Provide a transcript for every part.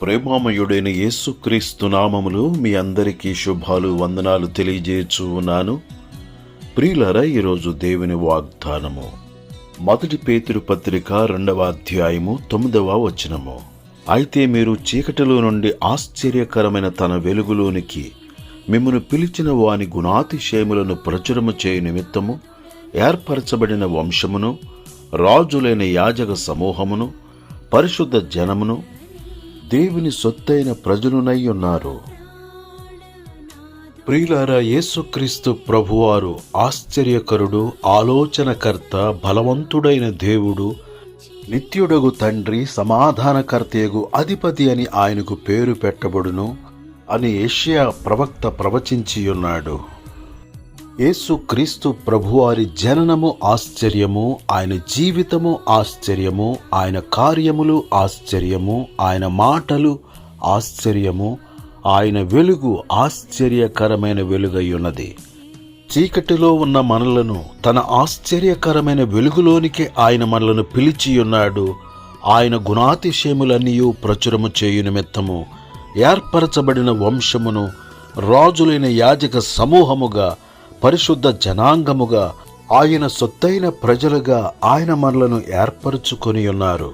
ప్రేమామయుడైన యేసుక్రీస్తు నామములు మీ అందరికీ శుభాలు వందనాలు తెలియజేయచ్చు ఉన్నాను ప్రియులరా ఈరోజు దేవుని వాగ్దానము. మొదటి పేతురు పత్రిక రెండవ అధ్యాయము తొమ్మిదవ వచనము. అయితే మీరు చీకటిలో నుండి ఆశ్చర్యకరమైన తన వెలుగులోనికి మిమ్మను పిలిచిన వాని గుణాతిశయములను ప్రచురము చేయ నిమిత్తము ఏర్పరచబడిన వంశమును రాజులైన యాజక సమూహమును పరిశుద్ధ జనమును దేవుని సొత్తైన ప్రజలునై ఉన్నారు. ప్రియులారా యేసుక్రీస్తు ప్రభువారు ఆశ్చర్యకరుడు ఆలోచనకర్త బలవంతుడైన దేవుడు నిత్యుడగు తండ్రి సమాధానకర్తయగు అధిపతి అని ఆయనకు పేరు పెట్టబడును అని ఏషియా ప్రవక్త ప్రవచించియున్నాడు. యేసు క్రీస్తు ప్రభువారి జననము ఆశ్చర్యము ఆయన జీవితము ఆశ్చర్యము ఆయన కార్యములు ఆశ్చర్యము ఆయన మాటలు ఆశ్చర్యము ఆయన వెలుగు ఆశ్చర్యకరమైన వెలుగయ్యున్నది చీకటిలో ఉన్న మనలను తన ఆశ్చర్యకరమైన వెలుగులోనికి ఆయన మనలను పిలిచియున్నాడు. ఆయన గుణాతిశయములన్నీ ప్రచురము చేయు నిమిత్తము ఏర్పరచబడిన వంశమును రాజులైన యాజక సమూహముగా పరిశుద్ధ జనాంగముగా ఆయన సొత్తైన ప్రజలుగా ఆయన మనలను ఏర్పరచుకొని ఉన్నారు.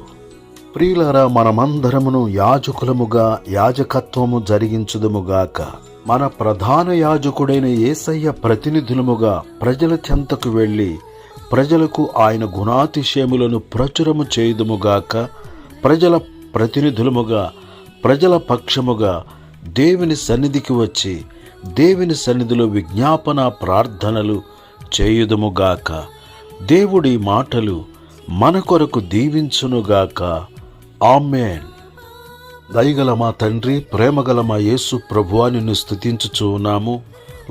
ప్రియులరా మనమందరమును యాజకులముగా యాజకత్వము జరిగించుదుముగాక. మన ప్రధాన యాజకుడైన ఏసయ్య ప్రతినిధులముగా ప్రజల చెంతకు వెళ్ళి ప్రజలకు ఆయన గుణాతిశయములను ప్రచురము చేయుదుముగాక ప్రజల ప్రతినిధులముగా ప్రజల పక్షముగా దేవుని సన్నిధికి వచ్చి దేవుని సన్నిధిలో విజ్ఞాపన ప్రార్థనలు చేయుదుముగాక. దేవుడి మాటలు మన కొరకు దీవించునుగాక. ఆమెన్. దయగల మా తండ్రి ప్రేమగల మా యేసు ప్రభువా నిన్ను స్థుతించుచూ ఉన్నాము.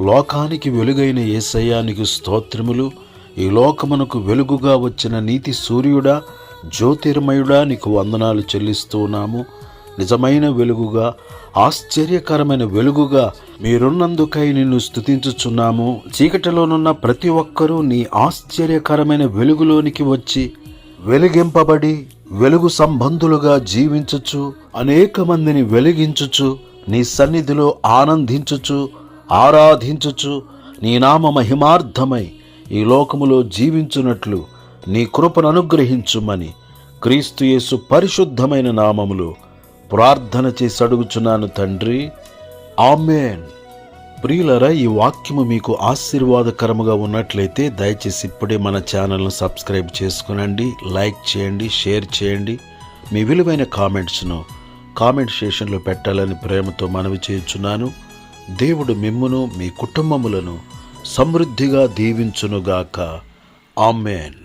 లోకానికి వెలుగైన ఏసయ్యానికి స్తోత్రములు. ఈ లోకమునకు వెలుగుగా వచ్చిన నీతి సూర్యుడా జ్యోతిర్మయుడా నీకు వందనాలు చెల్లిస్తూ ఉన్నాము. నిజమైన వెలుగుగా ఆశ్చర్యకరమైన వెలుగుగా మీరున్నందుకై నిన్ను స్థుతించుచున్నాము చీకటిలోనున్న ప్రతి ఒక్కరూ నీ ఆశ్చర్యకరమైన వెలుగులోనికి వచ్చి వెలిగింపబడి వెలుగు సంబంధులుగా జీవించుచు అనేక మందిని వెలిగించుచు నీ సన్నిధిలో ఆనందించుచు ఆరాధించుచు నీ నామ మహిమార్థమై ఈ లోకములో జీవించున్నట్లు నీ కృపను అనుగ్రహించుమని క్రీస్తుయేసు పరిశుద్ధమైన నామములు ప్రార్థన చేసి అడుగుచున్నాను తండ్రి. ఆమెన్. ప్రియులరా ఈ వాక్యము మీకు ఆశీర్వాదకరముగా ఉన్నట్లయితే దయచేసి ఇప్పుడే మన ఛానల్ను సబ్స్క్రైబ్ చేసుకునండి లైక్ చేయండి షేర్ చేయండి. మీ విలువైన కామెంట్స్ను కామెంట్ సెషన్లో పెట్టాలని ప్రేమతో మనవి చేయుచున్నాను. దేవుడు మిమ్మును మీ కుటుంబములను సమృద్ధిగా దీవించునుగాక. ఆమెన్.